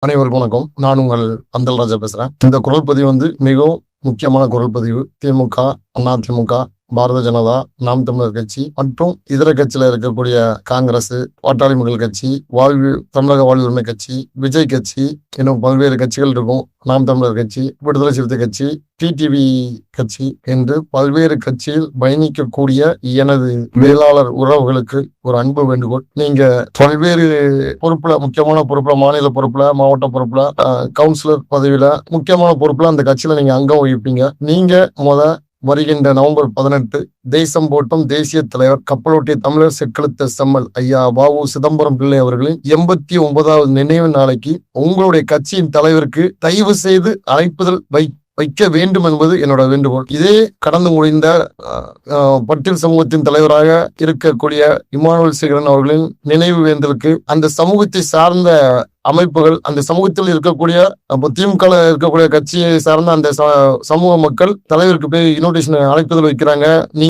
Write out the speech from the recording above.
அனைவருக்கும் வணக்கம். நான் உங்கள் அந்தல் ராஜா பேசுறேன். இந்த குரல் பதிவு வந்து மிகவும் முக்கியமான குரல் பதிவு. திமுக அதிமுக பாரதிய ஜனதா நாம் தமிழர் கட்சி மற்றும் இதர கட்சியில இருக்கக்கூடிய காங்கிரஸ் பாட்டாளி மக்கள் கட்சி வாழ்வு தமிழக வாழ்வுரிமை கட்சி விஜய் கட்சி இன்னும் பல்வேறு கட்சிகள் இருக்கும். நாம் தமிழர் கட்சி விடுதலை சிறுத்தை கட்சி டிடிவி கட்சி என்று பல்வேறு கட்சியில் பயணிக்கக்கூடிய எனது மேலாளர் உறவுகளுக்கு ஒரு அன்பு வேண்டுகோள். நீங்க பல்வேறு பொறுப்புல முக்கியமான பொறுப்புல மாநில பொறுப்புல மாவட்ட பொறுப்புல கவுன்சிலர் பதவியில முக்கியமான பொறுப்புல அந்த கட்சியில நீங்க அங்கம் வகிப்பீங்க. நீங்க முத வருகின்ற நவம்பர் பதினெட்டு தேசம் போட்டும் தேசிய தலைவர் கப்பலோட்டிய தமிழர் செக்களத்த செம்மல் ஐயா வாவு சிதம்பரம் பிள்ளை அவர்களின் எண்பத்தி ஒன்பதாவது நினைவு நாளைக்கு உங்களுடைய கட்சியின் தலைவருக்கு தயவு செய்து அழைப்புதல் வை வைக்க வேண்டும் என்பது என்னோட வேண்டுகோள். இதே கடந்து முடிந்த பட்டியல் சமூகத்தின் தலைவராக இருக்கக்கூடிய இமானுவல் சேகரன் அவர்களின் நினைவு வேந்தலுக்கு அந்த சமூகத்தை சார்ந்த அமைப்புகள் அந்த சமூகத்தில் இருக்கக்கூடிய திமுக இருக்கக்கூடிய கட்சியை சார்ந்த அந்த ச- சமூக மக்கள் தலைவருக்கு போய் இன்விடேஷன் அழைப்பதில் வைக்கிறாங்க. நீ